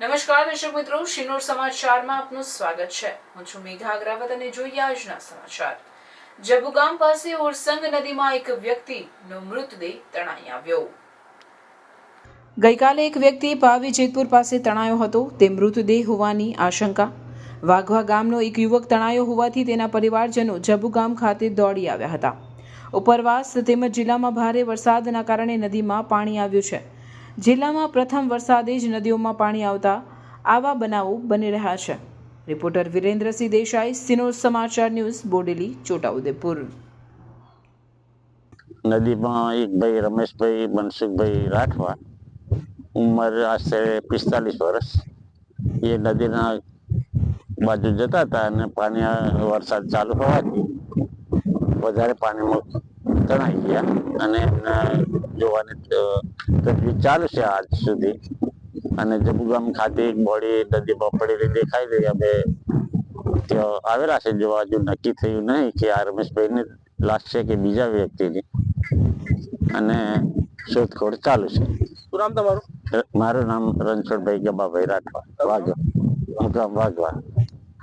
નમસ્કાર, દર્શક મિત્રો. શિનોર સમાચારમાં આપનું સ્વાગત છે. હું છું મેઘા અગ્રાવત અને જોઈએ આજના સમાચાર. જબુગામ પાસે ઓરસંગ નદીમાં એક વ્યક્તિનો મૃતદેહ તણાઈ આવ્યો. ગઈકાલે એક વ્યક્તિ પાવી જેતપુર પાસે તણાયો હતો. તે મૃતદેહ હોવાની આશંકા. વાઘવા ગામનો એક યુવક તણાયો હોવાથી તેના પરિવારજનો જબુગામ ખાતે દોડી આવ્યા હતા. ઉપરવાસ તેમજ જિલ્લામાં ભારે વરસાદના કારણે નદીમાં પાણી આવ્યું છે. જિલ્લામાં પ્રથમ વરસાદે જ નદીઓમાં પાણી આવતા આવા બનાવો બની રહ્યા છે. રિપોર્ટર વિરેન્દ્રસિંહ દેસાઈ, સિનોર સમાચાર ન્યૂઝ, બોડેલી, છોટાઉદેપુર. નદીમાં એક ભાઈ, રમેશભાઈ, મનસુખભાઈ રાઠવા, ઉંમર આશરે પિસ્તાલીસ વર્ષ. એ નદીના બાજુ જતા હતા અને પાણી વરસાદ ચાલુ હોવાથી વધારે પાણીમાં તણાઈ ગયા અને એમને જોવાની તજવીજ ચાલુ છે આજ સુધી. અને જબુગામ ખાતે એક બોડી નદીમાં પડેલી દેખાઈ રહી અમે ત્યાં આવેલા છે જોવા હજુ નક્કી થયું નહીં કે આ રમેશભાઈની લાશ છે કે બીજા વ્યક્તિની. અને શોધખોળ ચાલુ છે. શું નામ તમારું? મારું નામ રણછોડભાઈ ગબાભાઈ રાઠવા. વાઘવા. મુકામ વાઘવા.